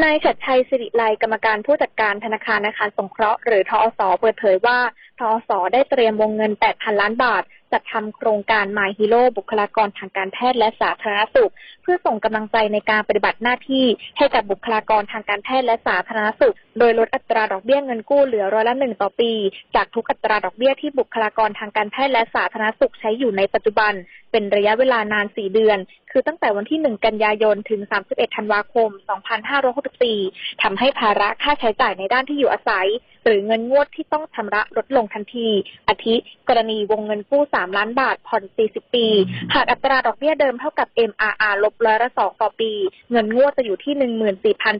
นายชัดชัยสิริไลกรรมการผู้จัดการธนาคารอาคารสงเคราะห์หรือทอสเปิดเผยว่าทอสได้เตรียมวงเงิน 8,000 ล้านบาท จัดทำโครงการ My Hero บุคลากรทางการแพทย์และสาธารณสุข เพื่อส่งกำลังใจในการปฏิบัติหน้าที่ให้กับบุคลากรทางการแพทย์และสาธารณสุข โดยลดอัตราดอกเบี้ยเงินกู้เหลือร้อยละหนึ่งต่อปี จากทุกอัตราดอกเบี้ยที่บุคลากรทางการแพทย์และสาธารณสุขใช้อยู่ในปัจจุบัน เป็นระยะเวลานาน 4 เดือน คือตั้งแต่วันที่ 1 กันยายน ถึง 31 ธันวาคม 2564 ทำให้ภาระค่าใช้จ่ายในด้านที่อยู่อาศัย หรือเงินงวดที่ต้องชำระลดลงทันที อาทิ กรณีวงเงินกู้ 3 ล้านบาท ผ่อน 40 ปี หากอัตราดอกเบี้ยเดิมเท่ากับ MRR ลบร้อยละ2ต่อปี เงินงวดจะอยู่ที่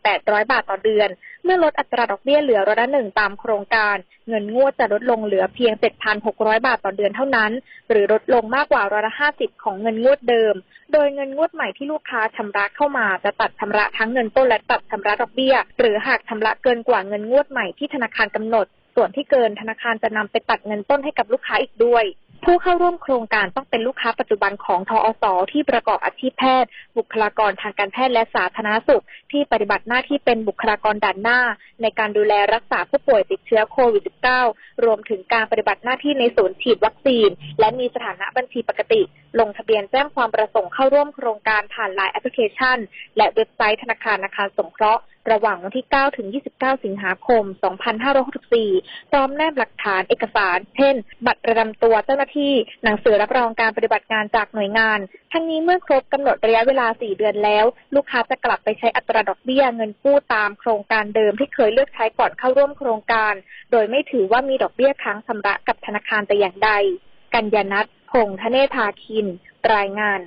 14,800 บาทต่อเดือนเมื่อลดอัตราดอกเบี้ยเหลือร้อยละหนึ่งตามโครงการ เงินงวดจะลดลงเหลือเพียง 7,600 บาทต่อเดือนเท่านั้น หรือลดลงมากกว่าร้อยละ50 ของเงินงวดเดิม โดยเงินงวดใหม่ที่ลูกค้าชำระเข้ามาจะตัดชำระทั้งเงินต้นและตัดชำระดอกเบี้ย หรือหากชำระเกินกว่าเงินงวดใหม่ที่ธนาคารกำหนด ส่วนที่เกินธนาคารจะนำไปตัดเงินต้นให้กับลูกค้าอีกด้วย ผู้เข้าร่วมโครงการต้องเป็นลูกค้าปัจจุบันของทอสที่ประกอบอาชีพแพทย์ บุคลากรทางการแพทย์และสาธารณสุข ที่ปฏิบัติหน้าที่เป็นบุคลากรด่านหน้า ในการดูแลรักษาผู้ป่วยติดเชื้อโควิด -19 รวมถึงการปฏิบัติหน้าที่ในศูนย์ฉีดวัคซีน และมีสถานะบัญชีปกติ ลงทะเบียนแจ้งความประสงค์เข้าร่วมโครงการผ่านไลน์แอปพลิเคชัน และเว็บไซต์ธนาคารอาคารสงเคราะห์ ระหว่างวันที่ 9 ถึง 29 สิงหาคม 2564 พร้อมแนบหลักฐานเอกสาร เช่น บัตรประจำตัวเจ้าหน้าที่ หนังสือรับรองการปฏิบัติงานจากหน่วยงาน ทั้งนี้เมื่อครบกำหนดระยะเวลา 4 เดือนแล้ว ลูกค้าจะกลับไปใช้อัตราดอกเบี้ยเงินกู้ตามโครงการเดิมที่เคยเลือกใช้ก่อนเข้าร่วมโครงการ โดยไม่ถือว่ามีดอกเบี้ยค้างชำระกับธนาคารแต่อย่างใด กัญญานัทพงษ์ธเนธาคิน รายงาน